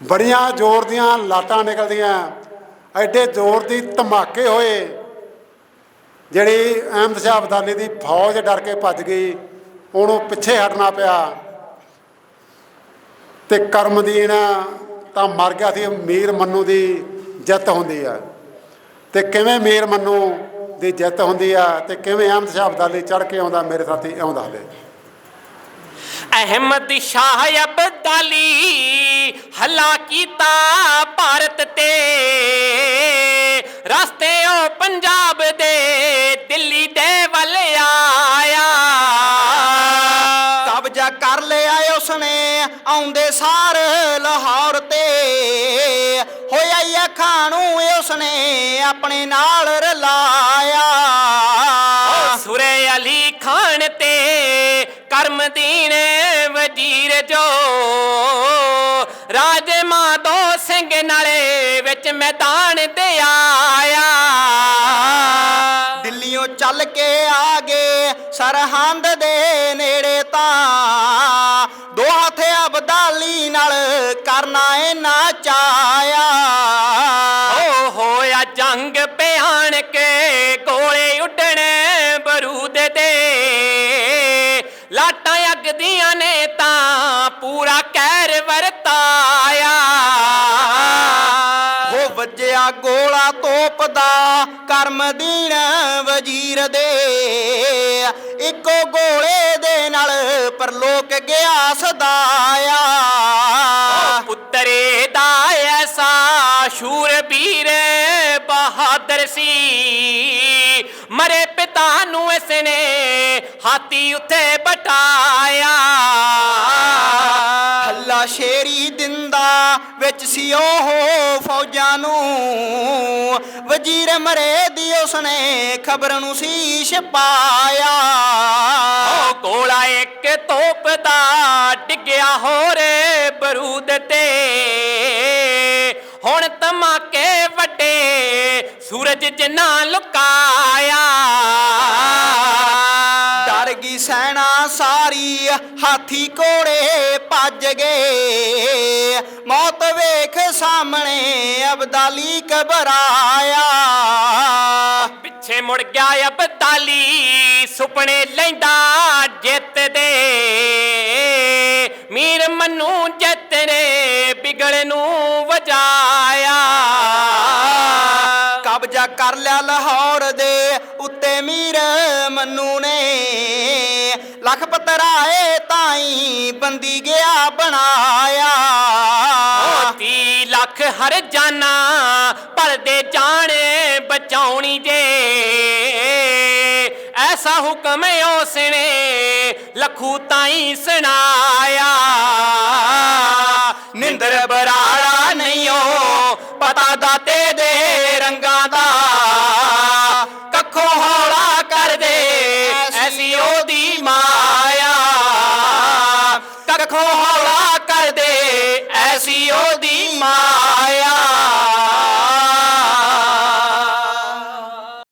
ਬੜੀਆਂ ਜ਼ੋਰ ਦੀਆਂ ਲਾਟਾਂ ਨਿਕਲਦੀਆਂ। ਐਡੇ ਜ਼ੋਰ ਦੀ ਧਮਾਕੇ ਹੋਏ। ਜਿਹੜੀ ਅਹਿਮਦ ਸ਼ਾਹ ਅਬਦਾਲੀ ਦੀ ਫੌਜ ਡਰ ਕੇ ਭੱਜ ਗਈ, ਉਹਨੂੰ ਪਿੱਛੇ ਹਟਣਾ ਪਿਆ। ਤੇ ਕਰਮਦੀਨ ਤਾਂ ਮਰ ਗਿਆ ਸੀ, ਮੀਰ ਮੰਨੂ ਦੀ ਜਿੱਤ ਹੁੰਦੀ ਆ। ਤੇ ਕਿਵੇਂ ਮੀਰ ਮੰਨੂ ਦੀ ਜਿੱਤ ਹੁੰਦੀ ਆ ਤੇ ਕਿਵੇਂ ਅਹਿਮਦ ਸ਼ਾਹ ਅਬਦਾਲੀ ਚੜ ਕੇ ਆਉਂਦਾ, ਮੇਰੇ ਸਾਥੀ ਆਉਂਦਾ ਦੱਸਦੇ ਅਹਿਮਦ ਸ਼ਾਹ ਅਬਦਾਲੀ ਹਲਾ ਕੀਤਾ ਭਾਰਤ ਤੇ। ਰਸਤੇ ਉਹ ਪੰਜਾਬ ਦੇ ਦਿੱਲੀ ਦੇ ਵੱਲ ਆਇਆ। ਕਬਜ਼ਾ ਕਰ ਲਿਆ ਉਸਨੇ ਆਉਂਦੇ ਸਾਰ ਲਾਹੌਰ ਤੇ। ਹੋਇਆ ਅੱਖਾਂ ਨੂੰ ਉਸਨੇ ਆਪਣੇ ਨਾਲ ਰਲਾਇਆ। ਸੁਰੇ ਅਲੀ ਖਾਨ ਤੇ ਕਰਮਦੀਨ ਵਜ਼ੀਰ ਜੋ। ਰਾਜੇ ਮਾਧੋ ਸਿੰਘ ਨਾਲੇ ਵਿੱਚ ਮੈਦਾਨ ਤੇ ਆਇਆ। ਦਿੱਲੀੋਂ ਚੱਲ ਕੇ ਆ ਗਏ, ਸਰਹੰਦ ਦੇ ਨੇੜੇ ਤਾਂ। ਦੋ ਹੱਥ ਅਬਦਾਲੀ ਨਾਲ ਕਰਨਾ ਇਹਨਾਂ ਚਾਇਆ ਓ ਲਾਟਾਂ ਅੱਗਦੀਆਂ ਨੇ ਤਾਂ ਪੂਰਾ ਕਹਿਰ ਵਰਤਾਇਆ। ਹੋ ਵੱਜਿਆ ਗੋਲਾ ਤੋਪ ਦਾ ਕਰਮਦੀਨ ਵਜ਼ੀਰ ਦੇ। ਇੱਕੋ ਗੋਲੇ ਦੇ ਨਾਲ ਪਰਲੋਕ ਗਿਆ ਸਦਾਇਆ। ਪੁੱਤਰੇ ਦਾ ਐਸਾ ਸ਼ੂਰਬੀਰ ਬਹਾਦਰ ਸੀ। ਮਰੇ ਪਿਤਾ ਨੂੰ ਇਸਨੇ ਹਾਥੀ ਉੱਤੇ ਬਟਾਇਆ ਹੱਲਾ ਸ਼ੇਰੀ ਦਿੰਦਾ ਵਿੱਚ ਸੀ ਉਹ ਫੌਜਾਂ ਨੂੰ। ਵਜ਼ੀਰ ਮਰੇ ਦੀ ਉਸਨੇ ਖਬਰ ਨੂੰ ਸੀ ਛਪਾਇਆ ਉਹ ਕੋਲਾ ਇੱਕ ਤੋਪ ਦਾ ਡਿੱਗਿਆ ਹੋਰੇ ਬਰੂਦ ਤੇ। ਹੁਣ ਧਮਾਕੇ ਵੱਡੇ ਸੂਰਜ ਜਿੰਨਾ ਲੁਕਾਇਆ। ਸੈਨਾ ਸਾਰੀ ਹਾਥੀ ਕੋੜੇ ਭੱਜ ਗਏ। ਮੌਤ ਵੇਖ ਸਾਹਮਣੇ ਅਬਦਾਲੀ ਘਬਰਾਇਆ। ਪਿੱਛੇ ਮੁੜ ਗਿਆ ਅਬਦਾਲੀ ਸੁਪਨੇ ਲੈਂਦਾ ਜਿੱਤ ਦੇ। ਮੀਰ ਮੰਨੂ ਜਿੱਤ ਨੇ ਬਿਗੜ ਨੂੰ ਵਜਾਇਆ। ਕਬਜ਼ਾ ਕਰ ਲਿਆ ਲਾਹੌਰ ਦੇ ਉੱਤੇ ਮੀਰ ਮੰਨੂ ਨੇ। ਲਖਪਤ ਰਾਏ ਤਾਈ ਬੰਦੀ ਗਿਆ ਬਣਾਇਆ। ਤੀ ਲੱਖ ਹਰ ਜਾਨਾ, ਭਰਦੇ ਜਾਣੇ ਬਚਾਉਣੀ ਜੇ। ਐਸਾ ਹੁਕਮ ਉਸਨੇ ਲਖੂ ਤਾਈ ਸੁਣਾਇਆ। ਮਾਇਆ ਹੌਲਾ ਕਰ ਦੇ ਐਸੀ ਉਹ